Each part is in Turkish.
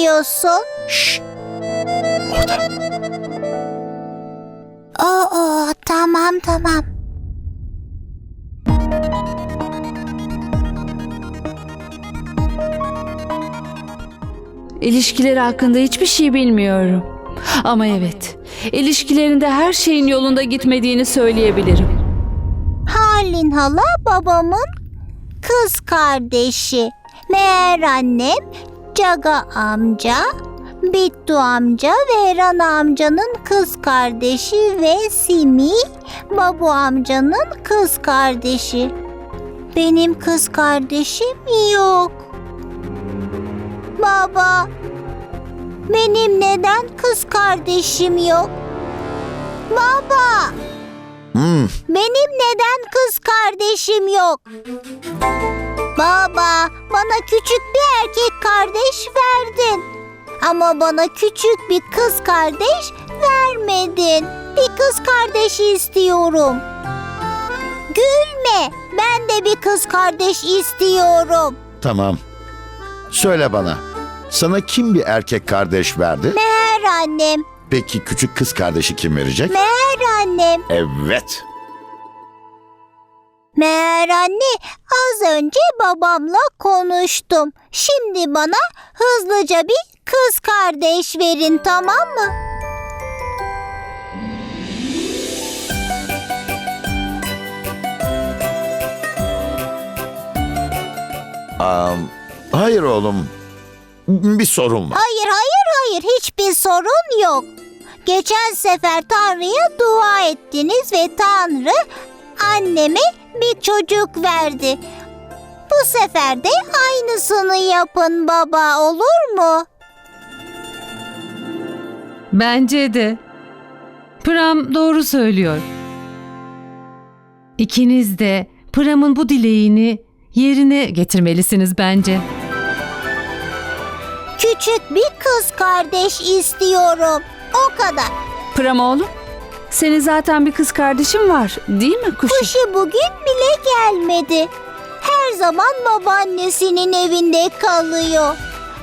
dinliyorsun? Şşş. Orada. Oo, tamam tamam. İlişkileri hakkında hiçbir şey bilmiyorum. Ama evet, ilişkilerinde her şeyin yolunda gitmediğini söyleyebilirim. Halin hala babamın kız kardeşi. Meğer annem Caga amca, Bittu amca ve Rana amcanın kız kardeşi ve Simi Babu amcanın kız kardeşi. Benim kız kardeşim yok. Baba, benim neden kız kardeşim yok? Baba! Hmm, Benim neden kız kardeşim yok? Baba, bana küçük bir erkek kardeş verdin. Ama bana küçük bir kız kardeş vermedin. Bir kız kardeş istiyorum. Gülme, ben de bir kız kardeş istiyorum. tamam. Söyle bana. Sana kim bir erkek kardeş verdi? Meğer annem, Peki küçük kız kardeşi kim verecek? meğer annem, Evet. Meğer anne az önce babamla konuştum. Şimdi bana hızlıca bir kız kardeş verin tamam mı? Am, hayır oğlum. Bir sorun var. Hayır hayır hayır hiçbir sorun yok. Geçen sefer Tanrı'ya dua ettiniz ve Tanrı anneme bir çocuk verdi. Bu sefer de aynısını yapın baba olur mu? Bence de. Pram doğru söylüyor. İkiniz de Pram'ın bu dileğini yerine getirmelisiniz bence. Küçük bir kız kardeş istiyorum. O kadar. Pram oğlum, senin zaten bir kız kardeşin var değil mi kuşum? Kışı bugün bile gelmedi. Her zaman babaannesinin evinde kalıyor.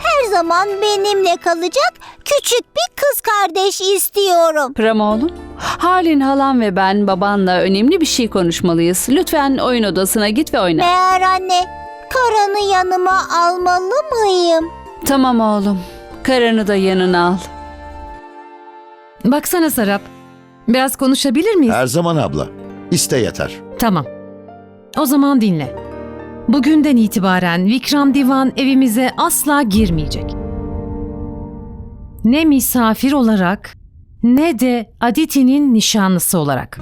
Her zaman benimle kalacak küçük bir kız kardeş istiyorum. Pram oğlum, Halin halam ve ben babanla önemli bir şey konuşmalıyız. Lütfen oyun odasına git ve oyna. Meğer anne, Karan'ı yanıma almalı mıyım? Tamam oğlum, karını da yanına al. Baksana Sarap. Biraz konuşabilir miyiz? Her zaman abla. İste yeter. Tamam. O zaman dinle. Bugünden itibaren Vikram Divan evimize asla girmeyecek. Ne misafir olarak ne de Aditi'nin nişanlısı olarak.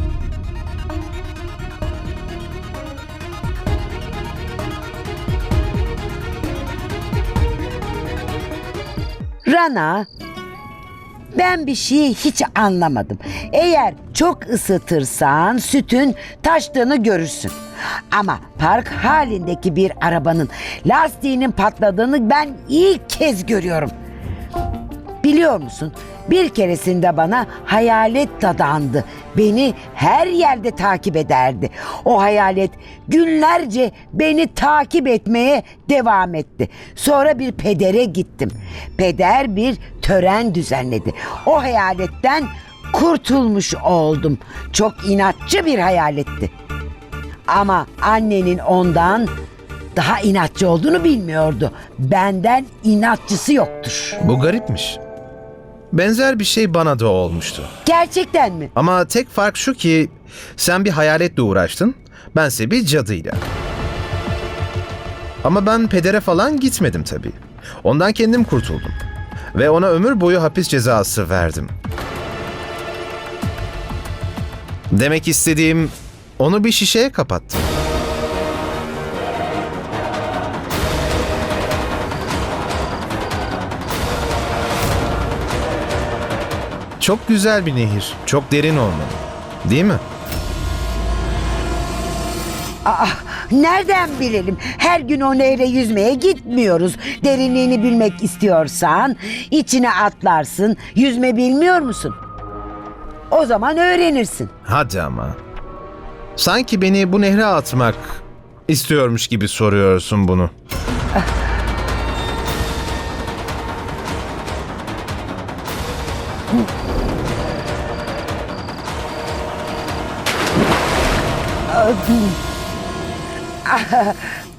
Rana, ben bir şeyi hiç anlamadım. Eğer çok ısıtırsan sütün taştığını görürsün. Ama park halindeki bir arabanın lastiğinin patladığını ben ilk kez görüyorum. Biliyor musun? Bir keresinde bana hayalet dadandı. Beni her yerde takip ederdi. O hayalet günlerce beni takip etmeye devam etti. Sonra bir pedere gittim. Peder bir tören düzenledi. O hayaletten kurtulmuş oldum. Çok inatçı bir hayaletti. Ama annenin ondan daha inatçı olduğunu bilmiyordu. Benden inatçısı yoktur. Bu garipmiş. Benzer bir şey bana da olmuştu. Gerçekten mi? Ama tek fark şu ki sen bir hayaletle uğraştın, bense bir cadıyla. Ama ben pedere falan gitmedim tabii. Ondan kendim kurtuldum. Ve ona ömür boyu hapis cezası verdim. Demek istediğim onu bir şişeye kapattım. Çok güzel bir nehir. Çok derin olmalı. Değil mi? Aa, nereden bilelim? Her gün o nehre yüzmeye gitmiyoruz. Derinliğini bilmek istiyorsan içine atlarsın. Yüzme bilmiyor musun? O zaman öğrenirsin. Hadi ama. Sanki beni bu nehre atmak istiyormuş gibi soruyorsun bunu.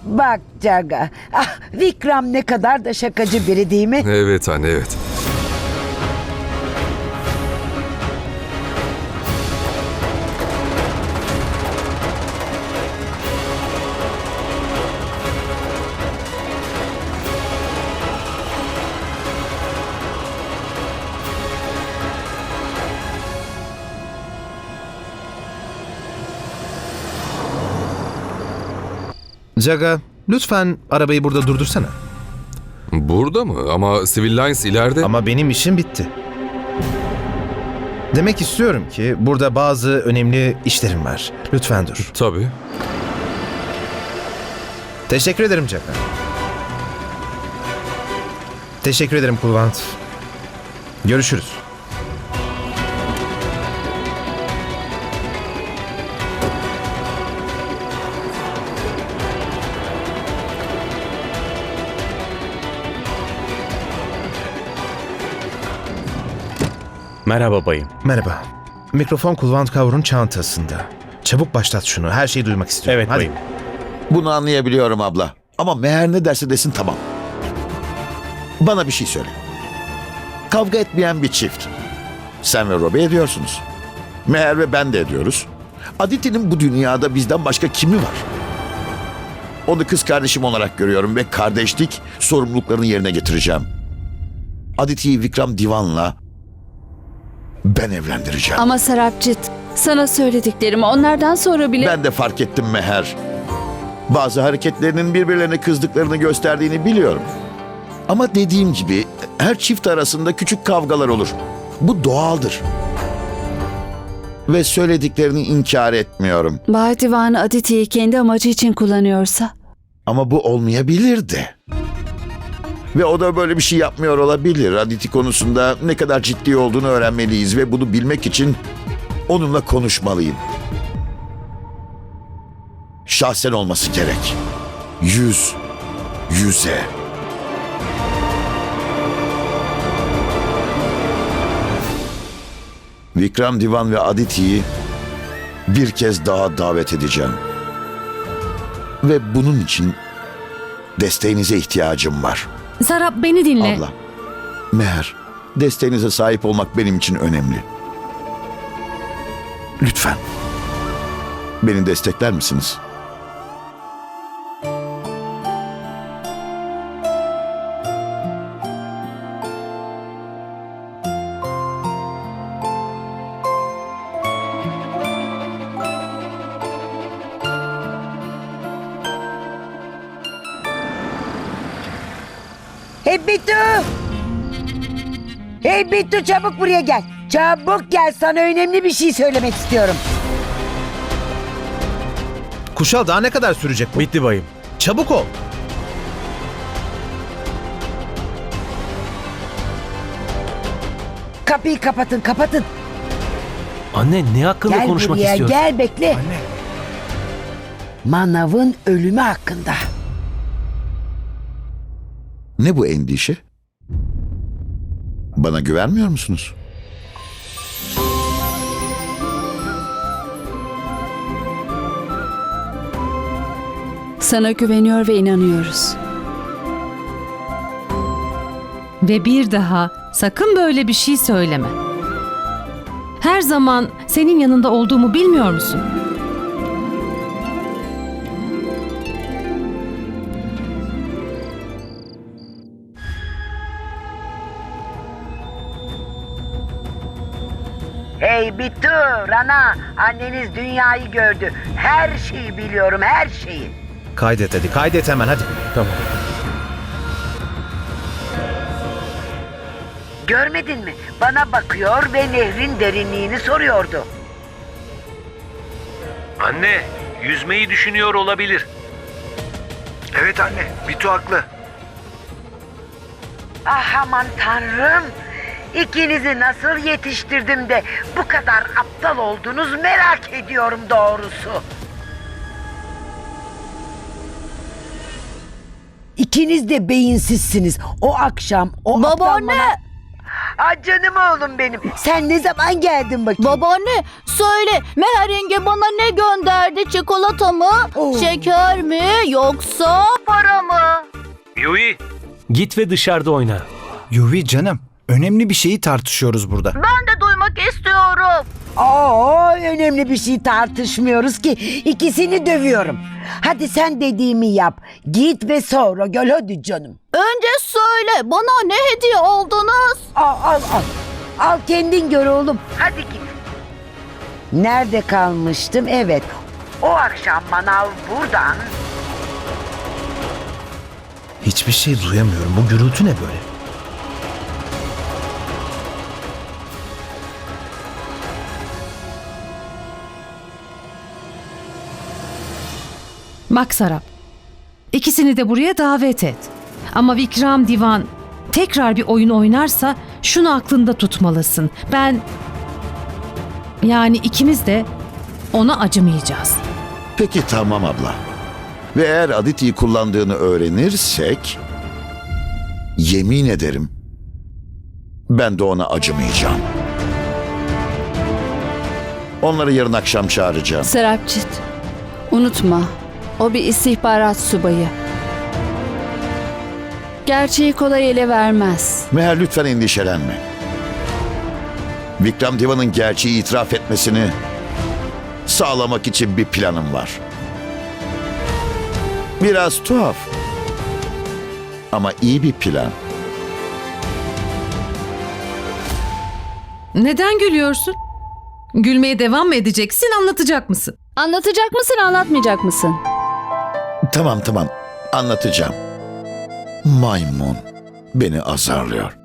Bak Caga. Ah, Vikram ne kadar da şakacı biri değil mi? Evet anne evet. Jaga, lütfen arabayı burada durdursana. Burada mı? Ama Civil Lines ileride. Ama benim işim bitti. Demek istiyorum ki burada bazı önemli işlerim var. Lütfen dur. Tabii. Teşekkür ederim Jaga. Teşekkür ederim Kulvant. Görüşürüz. Merhaba bayım. Merhaba. Mikrofon Kulvant Kavr'un çantasında. Çabuk başlat şunu. Her şeyi duymak istiyorum. Evet Hadi. bayım. Bunu anlayabiliyorum abla. Ama meğer ne derse desin tamam. Bana bir şey söyle. Kavga etmeyen bir çift. Sen ve Robbie ediyorsunuz. Meğer ve ben de ediyoruz. Aditi'nin bu dünyada bizden başka kimi var? Onu kız kardeşim olarak görüyorum ve kardeşlik sorumluluklarını yerine getireceğim. Aditi'yi Vikram Divan'la ben evlendireceğim. Ama Sarapcit, sana söylediklerimi onlardan sonra bile... Ben de fark ettim Meher. Bazı hareketlerinin birbirlerine kızdıklarını gösterdiğini biliyorum. Ama dediğim gibi her çift arasında küçük kavgalar olur. Bu doğaldır. Ve söylediklerini inkar etmiyorum. Bay Divan'ı Aditi'yi kendi amacı için kullanıyorsa... Ama bu olmayabilirdi. Ve o da böyle bir şey yapmıyor olabilir. Aditi konusunda ne kadar ciddi olduğunu öğrenmeliyiz ve bunu bilmek için onunla konuşmalıyım. Şahsen olması gerek. Yüz yüze. Vikram Divan ve Aditi'yi bir kez daha davet edeceğim. Ve bunun için desteğinize ihtiyacım var. Sarap beni dinle. Abla, Meher, desteğinize sahip olmak benim için önemli. Lütfen. Beni destekler misiniz? Hey Bitu! Hey Bitu çabuk buraya gel. Çabuk gel sana önemli bir şey söylemek istiyorum. Kuşal daha ne kadar sürecek bu? Bitti bayım. Çabuk ol. Kapıyı kapatın kapatın. Anne ne hakkında Gel konuşmak buraya istiyorsun? gel bekle. Manav'ın ölümü hakkında. Ne bu endişe? Bana güvenmiyor musunuz? Sana güveniyor ve inanıyoruz. Ve bir daha sakın böyle bir şey söyleme. Her zaman senin yanında olduğumu bilmiyor musun? Hey Bitu, Rana, anneniz dünyayı gördü. Her şeyi biliyorum, her şeyi. Kaydet hadi. Kaydet hemen hadi. Tamam. Görmedin mi? Bana bakıyor ve nehrin derinliğini soruyordu. Anne, yüzmeyi düşünüyor olabilir. Evet anne, Bitu haklı. Ah aman tanrım. İkinizi nasıl yetiştirdim de bu kadar aptal oldunuz merak ediyorum doğrusu. İkiniz de beyinsizsiniz. O akşam o aptal Babaanne! bana- Ay canım oğlum benim. Sen ne zaman geldin bakayım? Babaanne söyle Meher yenge bana ne gönderdi? Çikolata mı? Oo. Şeker mi? Yoksa para mı? Yui, Git ve dışarıda oyna. Yuvi canım, önemli bir şeyi tartışıyoruz burada. Ben de duymak istiyorum. Oo, önemli bir şey tartışmıyoruz ki. İkisini dövüyorum. Hadi sen dediğimi yap. Git ve sonra gel hadi canım. Önce söyle bana ne hediye oldunuz? Al al al. Al kendin gör oğlum. Hadi git. Nerede kalmıştım? Evet. O akşam manav buradan Hiçbir şey duyamıyorum. Bu gürültü ne böyle? Bak Sarap. İkisini de buraya davet et. Ama Vikram Divan tekrar bir oyun oynarsa şunu aklında tutmalısın. Ben yani ikimiz de ona acımayacağız. Peki tamam abla. Ve eğer Aditi'yi kullandığını öğrenirsek... Yemin ederim... Ben de ona acımayacağım. Onları yarın akşam çağıracağım. Serapcit, unutma. O bir istihbarat subayı. Gerçeği kolay ele vermez. Meğer lütfen endişelenme. Vikram Divan'ın gerçeği itiraf etmesini sağlamak için bir planım var. Biraz tuhaf. Ama iyi bir plan. Neden gülüyorsun? Gülmeye devam mı edeceksin, anlatacak mısın? Anlatacak mısın, anlatmayacak mısın? Tamam tamam anlatacağım. Maymun beni azarlıyor.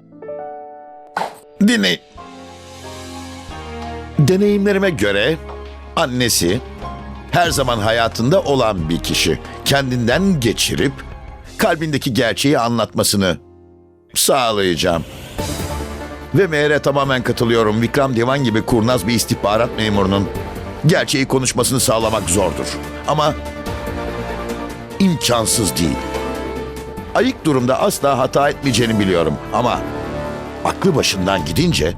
Dinleyin. Deneyimlerime göre annesi her zaman hayatında olan bir kişi. Kendinden geçirip kalbindeki gerçeği anlatmasını sağlayacağım. Ve meğere tamamen katılıyorum. Vikram Divan gibi kurnaz bir istihbarat memurunun gerçeği konuşmasını sağlamak zordur. Ama imkansız değil. Ayık durumda asla hata etmeyeceğini biliyorum ama aklı başından gidince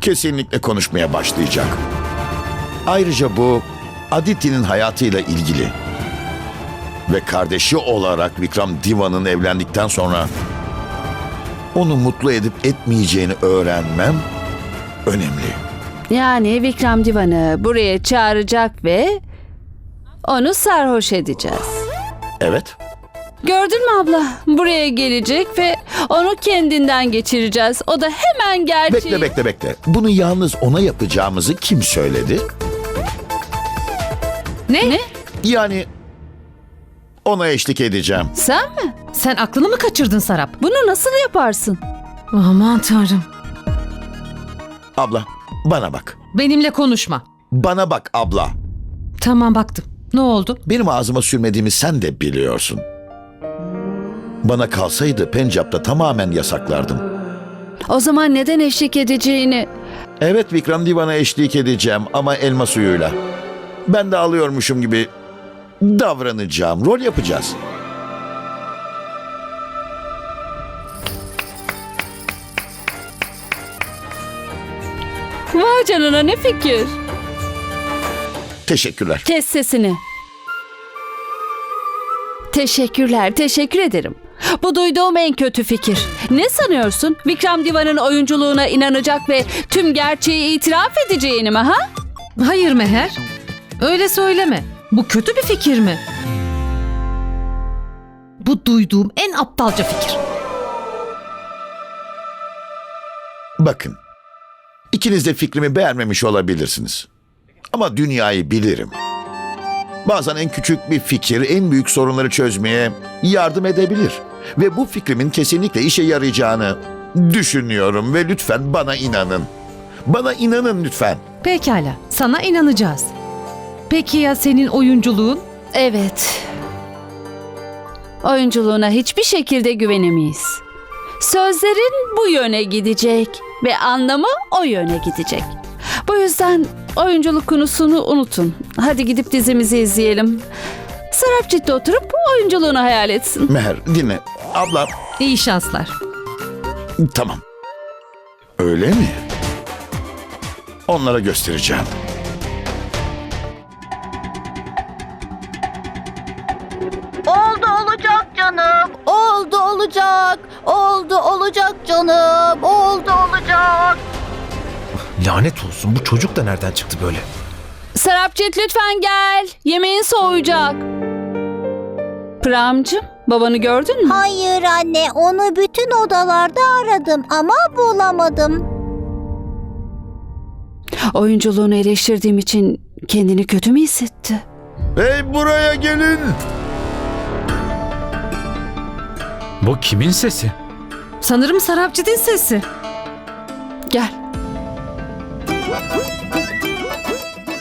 kesinlikle konuşmaya başlayacak. Ayrıca bu Aditi'nin hayatıyla ilgili ve kardeşi olarak Vikram Divan'ın evlendikten sonra onu mutlu edip etmeyeceğini öğrenmem önemli. Yani Vikram Divan'ı buraya çağıracak ve onu sarhoş edeceğiz. Evet, Gördün mü abla? Buraya gelecek ve onu kendinden geçireceğiz. O da hemen gerçeği... bekle bekle bekle. Bunu yalnız ona yapacağımızı kim söyledi? Ne? Ne? Yani ona eşlik edeceğim. Sen mi? Sen aklını mı kaçırdın Sarap? Bunu nasıl yaparsın? Aman tanrım. Abla bana bak. Benimle konuşma. Bana bak abla. Tamam baktım. Ne oldu? Benim ağzıma sürmediğimi sen de biliyorsun. Bana kalsaydı Pencap'ta tamamen yasaklardım. O zaman neden eşlik edeceğini... Evet Vikram Divan'a eşlik edeceğim ama elma suyuyla. Ben de alıyormuşum gibi davranacağım. Rol yapacağız. Vay canına ne fikir. Teşekkürler. Kes sesini. Teşekkürler, teşekkür ederim. Bu duyduğum en kötü fikir. Ne sanıyorsun? Vikram Divan'ın oyunculuğuna inanacak ve tüm gerçeği itiraf edeceğini mi ha? Hayır Meher. Öyle söyleme. Bu kötü bir fikir mi? Bu duyduğum en aptalca fikir. Bakın. İkiniz de fikrimi beğenmemiş olabilirsiniz. Ama dünyayı bilirim. Bazen en küçük bir fikir en büyük sorunları çözmeye yardım edebilir. Ve bu fikrimin kesinlikle işe yarayacağını düşünüyorum ve lütfen bana inanın. Bana inanın lütfen. Pekala. Sana inanacağız. Peki ya senin oyunculuğun? Evet. Oyunculuğuna hiçbir şekilde güvenemeyiz. Sözlerin bu yöne gidecek ve anlamı o yöne gidecek. Bu yüzden oyunculuk konusunu unutun. Hadi gidip dizimizi izleyelim. Serap ciddi oturup oyunculuğunu hayal etsin. Meher dinle. Abla İyi şanslar. tamam. Öyle mi? Onlara göstereceğim. Oldu olacak canım. Oldu olacak. Oldu olacak canım. Oldu olacak. Lanet olsun bu çocuk da nereden çıktı böyle? Sarapcet lütfen gel. Yemeğin soğuyacak. Pramcığım babanı gördün mü? Hayır anne, onu bütün odalarda aradım ama bulamadım. Oyunculuğunu eleştirdiğim için kendini kötü mü hissetti? Hey buraya gelin. Bu kimin sesi? Sanırım Sarapcı'nın sesi. Gel.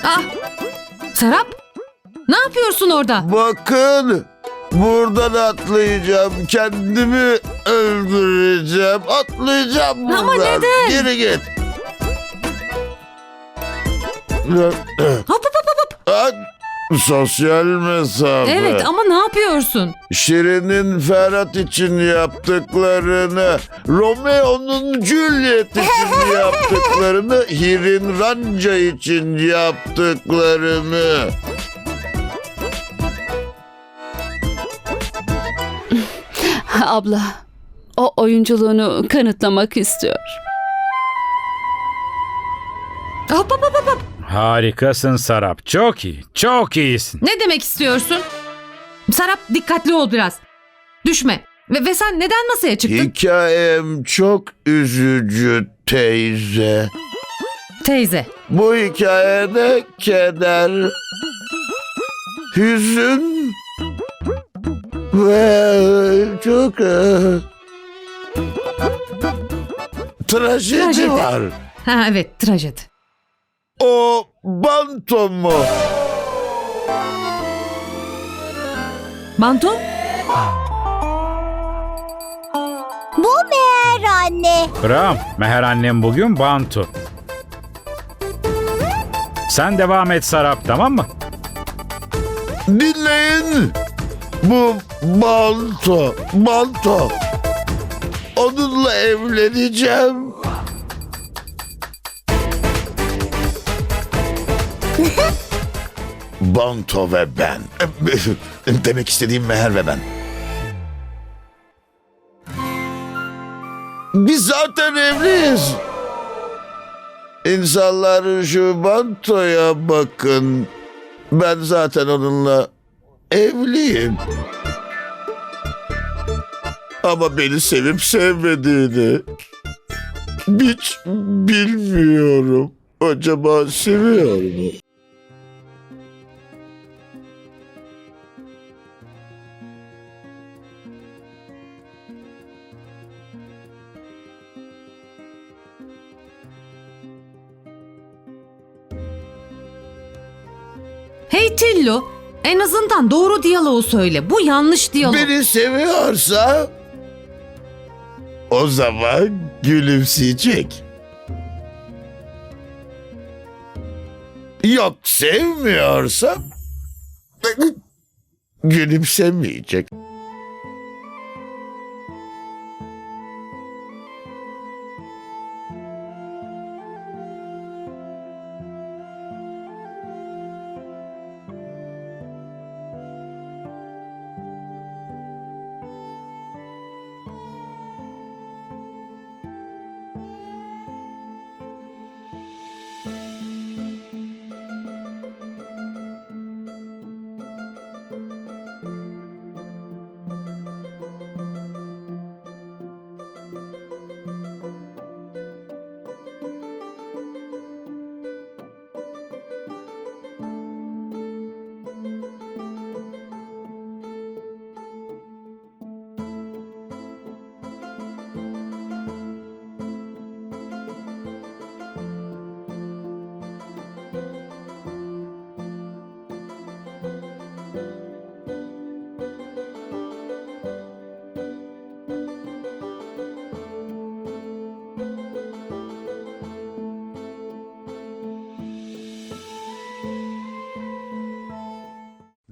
Ah! Sarap! Ne yapıyorsun orada? Bakın. Buradan atlayacağım. Kendimi öldüreceğim. Atlayacağım buradan. Ama neden? Geri git. Hop hop hop hop! Sosyal mesafe. Evet ama ne yapıyorsun? Şirin'in Ferhat için yaptıklarını, Romeo'nun Juliet için yaptıklarını, Hirin Ranca için yaptıklarını. Abla, o oyunculuğunu kanıtlamak istiyor. Hop hop hop, hop! Harikasın Sarap. Çok iyi. Çok iyisin. Ne demek istiyorsun? Sarap dikkatli ol biraz. Düşme. Ve, ve sen neden masaya çıktın? Hikayem çok üzücü teyze. Teyze. Bu hikayede keder, hüzün ve çok e, trajedi, Trajedi. var. Ha evet trajedi. O banto mu? Manto? Bu meğer anne. Ram, Meher annem bugün Bantu. Sen devam et Sarap tamam mı? Dinleyin. Bu banto, banto. Onunla evleneceğim. Banto ve ben. Demek istediğim Meher ve ben. Biz zaten evliyiz. İnsanlar şu bantoya bakın. Ben zaten onunla evliyim. Ama beni sevip sevmediğini hiç bilmiyorum. Acaba seviyor mu? Hey Tillo. En azından doğru diyaloğu söyle. Bu yanlış diyalog. Beni seviyorsa o zaman gülümseyecek. Yok sevmiyorsa gülümsemeyecek.